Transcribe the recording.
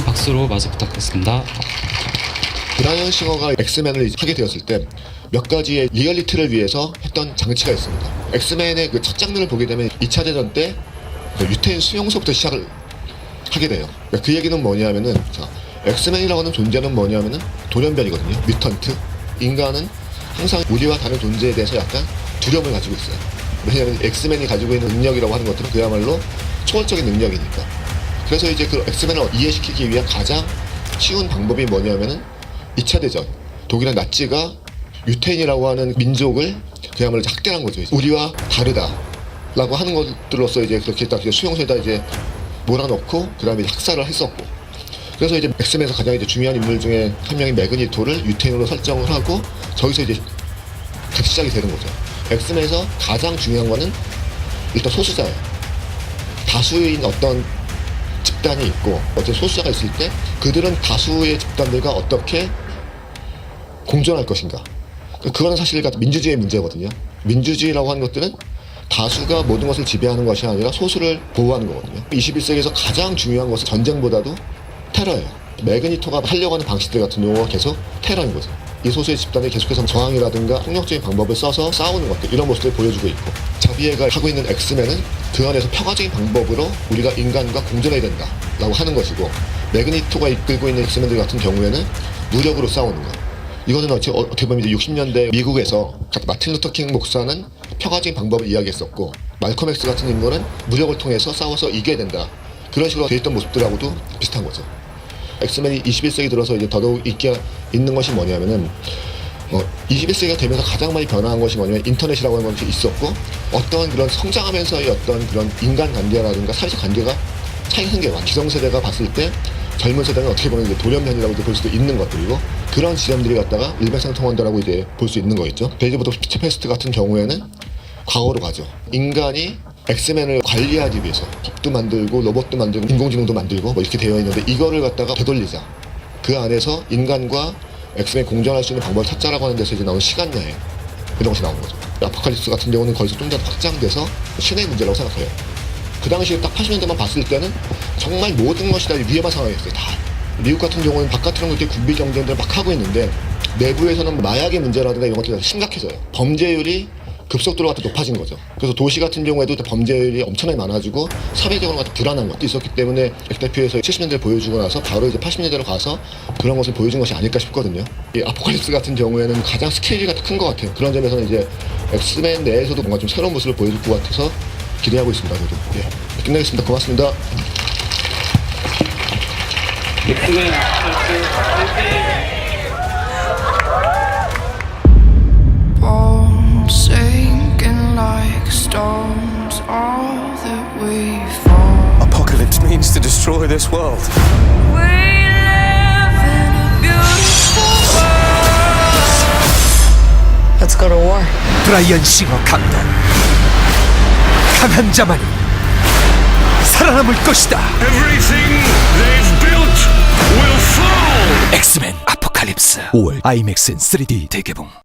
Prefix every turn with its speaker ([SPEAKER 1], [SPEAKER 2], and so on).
[SPEAKER 1] 박수로 맞이 부탁드리겠습니다.
[SPEAKER 2] 브라이언 싱어가 엑스맨을 하게 되었을 때 몇 가지의 리얼리티를 위해서 했던 장치가 있습니다. 엑스맨의 그 첫 장면을 보게 되면 2차 대전 때그 유태인 수용소부터 시작을 하게 돼요. 그러니까 그 얘기는 뭐냐면은 자, 엑스맨이라고 하는 존재는 뭐냐면은 돌연변이거든요. 뮤턴트. 인간은 항상 우리와 다른 존재에 대해서 약간 두려움을 가지고 있어요. 왜냐하면 엑스맨이 가지고 있는 능력이라고 하는 것들은 그야말로 초월적인 능력이니까. 그래서 이제 그 엑스맨을 이해시키기 위한 가장 쉬운 방법이 뭐냐면은 2차 대전 독일의 나치가 유태인이라고 하는 민족을 그야말로 학대한 거죠. 우리와 다르다라고 하는 것들로서 이제 그렇게 딱 수용소에다 이제 몰아넣고 그다음에 학살을 했었고 그래서 이제 엑스맨에서 가장 이제 중요한 인물 중에 한 명이 매그니토를 유태인으로 설정을 하고 저기서 이제 같이 시작이 되는 거죠. 엑스맨에서 가장 중요한 거는 일단 소수자예요. 다수인 어떤 집단이 있고 어떤 소수자가 있을 때 그들은 다수의 집단들과 어떻게 공존할 것인가. 그거는 사실 그 민주주의의 문제거든요. 민주주의라고 하는 것들은 다수가 모든 것을 지배하는 것이 아니라 소수를 보호하는 거거든요. 21세기에서 가장 중요한 것은 전쟁보다도 테러예요. 매그니토가 하려고 하는 방식들 같은 경우가 계속 테러인 거죠. 이 소수의 집단이 계속해서 저항이라든가 폭력적인 방법을 써서 싸우는 것들 이런 모습을 보여주고 있고 자비에가 하고 있는 엑스맨은 그 안에서 평화적인 방법으로 우리가 인간과 공존해야 된다라고 하는 것이고 매그니토가 이끌고 있는 엑스맨들 같은 경우에는 무력으로 싸우는 것 이거는 어떻게 보면 이제 60년대 미국에서 마틴 루터 킹 목사는 평화적인 방법을 이야기했었고 말콤 엑스 같은 인물은 무력을 통해서 싸워서 이겨야 된다 그런 식으로 돼 있던 모습들하고도 비슷한 거죠. 엑스맨이 21세기 들어서 이제 더더욱 인기가 있는 것이 뭐냐면은 어, 21세기가 되면서 가장 많이 변화한 것이 뭐냐면 인터넷이라고 하는 것이 있었고 어떤 그런 성장하면서의 어떤 그런 인간 관계라든가 사회적 관계가 차이 생겨요. 기성세대가 봤을 때 젊은 세대는 어떻게 보면 이제 돌연변이라고 볼 수도 있는 것들이고 그런 지점들이 갖다가 일맥상통한다라고 이제 볼 수 있는 거겠죠. 데이지보드 피체페스트 같은 경우에는 과거로 가죠. 인간이 엑스맨을 관리하기 위해서 법도 만들고 로봇도 만들고 인공지능도 만들고 뭐 이렇게 되어 있는데 이거를 갖다가 되돌리자. 그 안에서 인간과 엑스맨이 공존할 수 있는 방법을 찾자라고 하는 데서 이제 나온 시간 여행 이런 것이 나온 거죠. 아포칼립스 같은 경우는 거기서 좀 더 확장돼서 신의 문제라고 생각해요. 그 당시에 딱 80년대만 봤을 때는 정말 모든 것이 다 위험한 상황이었어요. 다. 미국 같은 경우는 바깥으로는 이렇게 군비 경쟁들을 막 하고 있는데 내부에서는 마약의 문제라든가 이런 것들이 심각해져요. 범죄율이 급속도로 갖다 높아진 거죠. 그래서 도시 같은 경우에도 범죄율이 엄청나게 많아지고 사회적으로 갖다 불안한 것도 있었기 때문에 엑대표에서 70년대를 보여주고 나서 바로 이제 80년대로 가서 그런 것을 보여준 것이 아닐까 싶거든요. 이 아포칼립스 같은 경우에는 가장 스케일이 큰 것 같아요. 그런 점에서는 이제 엑스맨 내에서도 뭔가 좀 새로운 모습을 보여줄 것 같아서 기대하고 있습니다. 저도. 예. 끝내겠습니다. 고맙습니다.
[SPEAKER 3] bones stones, all that we fall.
[SPEAKER 4] Apocalypse means to destroy this world.
[SPEAKER 3] We live in a beautiful world.
[SPEAKER 5] Let's go to war.
[SPEAKER 4] 브라이언 싱어 감독. 강한 자만이 살아남을 것이다.
[SPEAKER 6] Everything they've built will fall.
[SPEAKER 4] 엑스맨 아포칼립스 5월 IMAX 3D 대개봉.